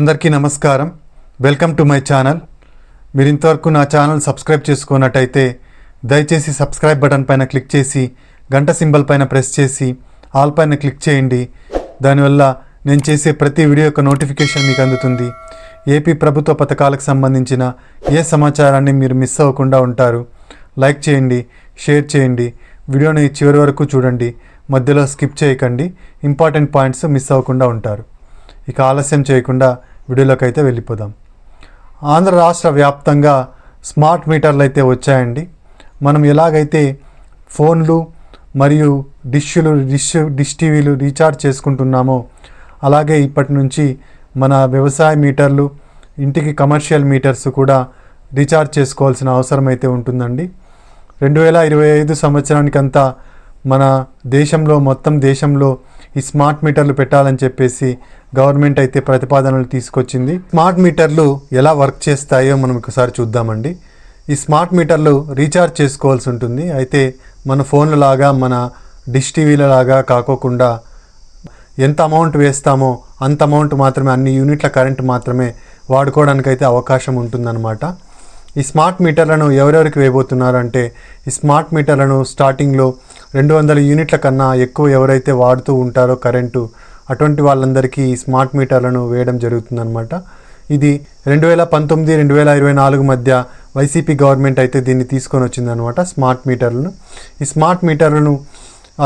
అందరికీ నమస్కారం. Welcome to my channel. మీరు ఇంతవరకు నా ఛానల్ సబ్స్క్రైబ్ చేసుకున్నట్టయితే దయచేసి సబ్స్క్రైబ్ బటన్ పైన క్లిక్ చేసి గంట సింబల్ పైన ప్రెస్ చేసి ఆల్ పైన క్లిక్ చేయండి. దానివల్ల నేను చేసే ప్రతి వీడియో యొక్క నోటిఫికేషన్ మీకు అందుతుంది. ఏపీ ప్రభుత్వ పథకాలకు సంబంధించిన ఏ సమాచారాన్ని మీరు మిస్ అవ్వకుండా ఉంటారు లైక్ చేయండి షేర్ చేయండి. వీడియోని చివరి వరకు చూడండి. మధ్యలో స్కిప్ చేయకండి. ఇంపార్టెంట్ పాయింట్స్ మిస్ అవ్వకుండా ఉంటారు. ఇక ఆలస్యం చేయకుండా వీడియోలోకి అయితే వెళ్ళిపోదాం. ఆంధ్ర రాష్ట్ర వ్యాప్తంగా స్మార్ట్ మీటర్లు అయితే వచ్చాయండి. మనం ఎలాగైతే ఫోన్లు మరియు డిష్లు డిష్ డిష్ టీవీలు రీఛార్జ్ చేసుకుంటున్నామో అలాగే ఇప్పటి నుంచి మన వ్యవసాయ మీటర్లు ఇంటికి కమర్షియల్ మీటర్స్ కూడా రీఛార్జ్ చేసుకోవాల్సిన అవసరం అయితే ఉంటుందండి. రెండు వేల ఇరవై ఐదు సంవత్సరానికంతా మన దేశంలో మొత్తం దేశంలో ఈ స్మార్ట్ మీటర్లు పెట్టాలని చెప్పేసి గవర్నమెంట్ అయితే ప్రతిపాదనలు తీసుకొచ్చింది. స్మార్ట్ మీటర్లు ఎలా వర్క్ చేస్తాయో మనం ఒకసారి చూద్దామండి. ఈ స్మార్ట్ మీటర్లు రీఛార్జ్ చేసుకోవాల్సి ఉంటుంది. అయితే మన ఫోన్ల లాగా మన డిష్ టీవీల లాగా కాకోకుండా ఎంత అమౌంట్ వేస్తామో అంత అమౌంట్ మాత్రమే అన్ని యూనిట్ల కరెంట్ మాత్రమే వాడుకోవడానికైతే అవకాశం ఉంటుందన్నమాట. ఈ స్మార్ట్ మీటర్లను ఎవరెవరికి వేయబోతున్నారంటే ఈ స్మార్ట్ మీటర్లను స్టార్టింగ్లో రెండు వందల యూనిట్ల కన్నా ఎక్కువ ఎవరైతే వాడుతూ ఉంటారో కరెంటు అటువంటి వాళ్ళందరికీ ఈ స్మార్ట్ మీటర్లను వేయడం జరుగుతుందన్నమాట. ఇది రెండు వేల పంతొమ్మిది రెండు వేల ఇరవై నాలుగు మధ్య వైసీపీ గవర్నమెంట్ అయితే దీన్ని తీసుకొని వచ్చిందనమాట స్మార్ట్ మీటర్లను. ఈ స్మార్ట్ మీటర్లను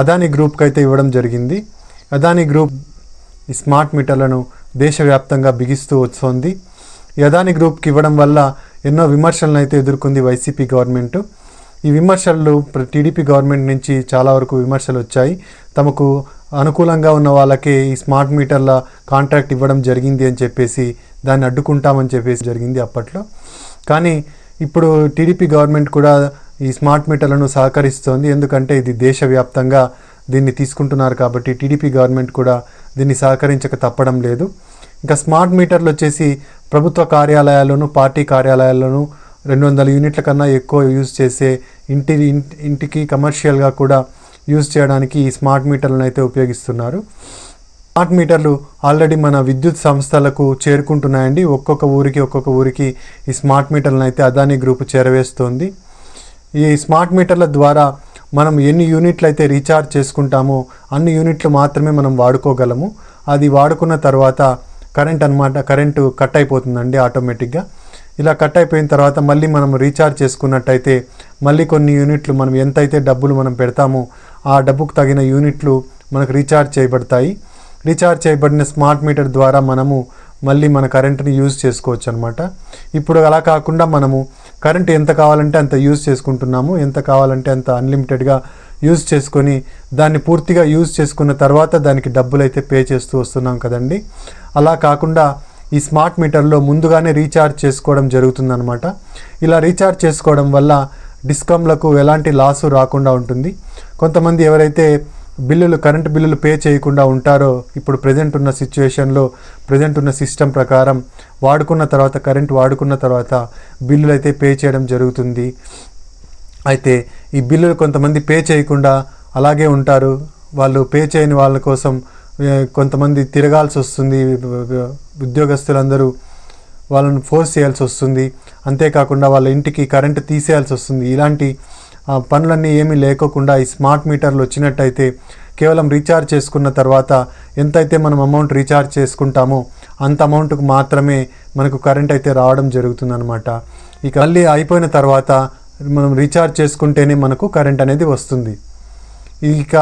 అదాని గ్రూప్కి అయితే ఇవ్వడం జరిగింది. అదాని గ్రూప్ ఈ స్మార్ట్ మీటర్లను దేశవ్యాప్తంగా బిగిస్తూ వస్తుంది. ఈ అదాని గ్రూప్కి ఇవ్వడం వల్ల ఎన్నో విమర్శలను అయితే ఎదుర్కొంది వైసీపీ గవర్నమెంట్. ఈ విమర్శలు ప్ర- టీడీపీ గవర్నమెంట్ నుంచి చాలా వరకు విమర్శలు వచ్చాయి. తమకు అనుకూలంగా ఉన్న వాళ్ళకే ఈ స్మార్ట్ మీటర్ల కాంట్రాక్ట్ ఇవ్వడం జరిగింది అని చెప్పేసి దాన్ని అడ్డుకుంటామని చెప్పేసి జరిగింది అప్పట్లో. కానీ ఇప్పుడు టీడీపీ గవర్నమెంట్ కూడా ఈ స్మార్ట్ మీటర్లను సహకరిస్తోంది. ఎందుకంటే ఇది దేశవ్యాప్తంగా దీన్ని తీసుకుంటున్నారు కాబట్టి టీడీపీ గవర్నమెంట్ కూడా దీన్ని సహకరించక తప్పడం లేదు. ఇంకా స్మార్ట్ మీటర్లు వచ్చేసి ప్రభుత్వ కార్యాలయాల్లోనూ పార్టీ కార్యాలయాల్లోనూ రెండు వందల యూనిట్ల కన్నా ఎక్కువ యూజ్ చేసే ఇంటి ఇంటి- ఇంటికి కమర్షియల్గా కూడా యూజ్ చేయడానికి ఈ స్మార్ట్ మీటర్లను అయితే ఉపయోగిస్తున్నారు. స్మార్ట్ మీటర్లు ఆల్రెడీ మన విద్యుత్ సంస్థలకు చేరుకుంటున్నాయండి. ఒక్కొక్క ఊరికి ఒక్కొక్క ఊరికి ఈ స్మార్ట్ మీటర్లను అయితే అదానీ గ్రూప్ చేరవేస్తోంది. ఈ స్మార్ట్ మీటర్ల ద్వారా మనం ఎన్ని యూనిట్లు అయితే రీఛార్జ్ చేసుకుంటామో అన్ని యూనిట్లు మాత్రమే మనం వాడుకోగలము. అది వాడుకున్న తర్వాత కరెంట్ అన్నమాట కరెంటు కట్ అయిపోతుందండి ఆటోమేటిక్గా ఇలా కట్ అయిపోయిన తర్వాత మళ్ళీ మనం రీఛార్జ్ చేసుకున్నట్టయితే మళ్ళీ కొన్ని యూనిట్లు మనం ఎంతైతే డబ్బులు మనం పెడతామో ఆ డబ్బుకు తగిన యూనిట్లు మనకు రీఛార్జ్ చేయబడతాయి. రీఛార్జ్ చేయబడిన స్మార్ట్ మీటర్ ద్వారా మనము మళ్ళీ మన కరెంట్ని యూజ్ చేసుకోవచ్చు అనమాట ఇప్పుడు అలా కాకుండా మనము కరెంట్ ఎంత కావాలంటే అంత యూజ్ చేసుకుంటున్నాము. ఎంత కావాలంటే అంత అన్లిమిటెడ్గా యూజ్ చేసుకొని దాన్ని పూర్తిగా యూజ్ చేసుకున్న తర్వాత దానికి డబ్బులు అయితే పే చేస్తూ వస్తున్నాం కదండి. అలా కాకుండా ఈ స్మార్ట్ మీటర్లో ముందుగానే రీఛార్జ్ చేసుకోవడం జరుగుతుందనమాట ఇలా రీఛార్జ్ చేసుకోవడం వల్ల డిస్కమ్లకు ఎలాంటి లాసు రాకుండా ఉంటుంది. కొంతమంది ఎవరైతే బిల్లులు కరెంటు బిల్లులు పే చేయకుండా ఉంటారో ఇప్పుడు ప్రజెంట్ ఉన్న సిచ్యువేషన్లో ప్రజెంట్ ఉన్న సిస్టమ్ ప్రకారం వాడుకున్న తర్వాత కరెంట్ వాడుకున్న తర్వాత బిల్లులు అయితే పే చేయడం జరుగుతుంది. అయితే ఈ బిల్లులు కొంతమంది పే చేయకుండా అలాగే ఉంటారు. వాళ్ళు పే చేయని వాళ్ళ కోసం కొంతమంది తిరగాల్సి వస్తుంది. ఉద్యోగస్తులందరూ వాళ్ళని ఫోర్స్ చేయాల్సి వస్తుంది. అంతేకాకుండా వాళ్ళ ఇంటికి కరెంటు తీసేయాల్సి వస్తుంది. ఇలాంటి పనులన్నీ ఏమీ లేకోకుండా ఈ స్మార్ట్ మీటర్లు వచ్చినట్టయితే కేవలం రీఛార్జ్ చేసుకున్న తర్వాత ఎంతైతే మనం అమౌంట్ రీఛార్జ్ చేసుకుంటామో అంత అమౌంట్కు మాత్రమే మనకు కరెంట్ అయితే రావడం జరుగుతుందనమాట ఇక మళ్ళీ అయిపోయిన తర్వాత మనం రీఛార్జ్ చేసుకుంటేనే మనకు కరెంట్ అనేది వస్తుంది. ఇక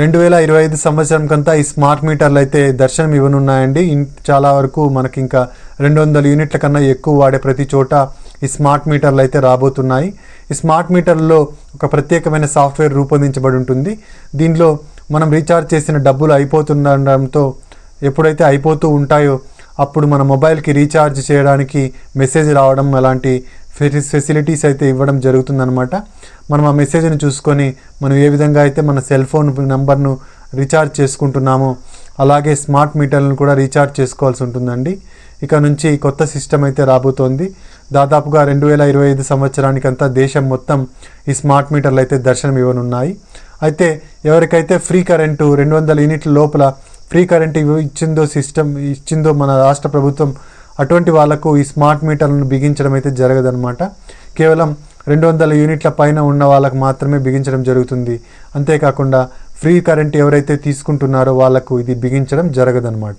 రెండు వేల ఇరవై ఐదు సంవత్సరం కంతా ఈ స్మార్ట్ మీటర్లు అయితే దర్శనం ఇవ్వనున్నాయండి చాలా వరకు మనకి ఇంకా రెండు వందల యూనిట్ల కన్నా ఎక్కువ వాడే ప్రతి చోట ఈ స్మార్ట్ మీటర్లు అయితే రాబోతున్నాయి. ఈ స్మార్ట్ మీటర్లో ఒక ప్రత్యేకమైన సాఫ్ట్వేర్ రూపొందించబడి ఉంటుంది. దీనిలో మనం రీఛార్జ్ చేసిన డబ్బులు అయిపోతుండడంతో ఎప్పుడైతే అయిపోతూ ఉంటాయో అప్పుడు మన మొబైల్కి రీఛార్జ్ చేయడానికి మెసేజ్ రావడం అలాంటి ఫెసి- ఫెసిలిటీస్ అయితే ఇవ్వడం జరుగుతుందన్నమాట. మనం ఆ మెసేజ్ని చూసుకొని మనం ఏ విధంగా అయితే మన సెల్ ఫోన్ నెంబర్ను రీఛార్జ్ చేసుకుంటున్నామో అలాగే స్మార్ట్ మీటర్లను కూడా రీఛార్జ్ చేసుకోవాల్సి ఉంటుందండి. ఇక నుంచి కొత్త సిస్టమ్ అయితే రాబోతోంది. దాదాపుగా రెండు వేల ఇరవై ఐదు సంవత్సరానికంతా దేశం మొత్తం ఈ స్మార్ట్ మీటర్లు అయితే దర్శనం ఇవ్వనున్నాయి. అయితే ఎవరికైతే ఫ్రీ కరెంటు రెండు వందల యూనిట్ల లోపల ఫ్రీ కరెంటు ఇచ్చిందో సిస్టమ్ ఇచ్చిందో మన రాష్ట్ర ప్రభుత్వం అటువంటి వాళ్ళకు ఈ స్మార్ట్ మీటర్లను బిగించడం అయితే జరగదనమాట కేవలం రెండు వందల యూనిట్ల పైన ఉన్న వాళ్ళకు మాత్రమే బిగించడం జరుగుతుంది. అంతేకాకుండా ఫ్రీ కరెంట్ ఎవరైతే తీసుకుంటున్నారో వాళ్ళకు ఇది బిగించడం జరగదనమాట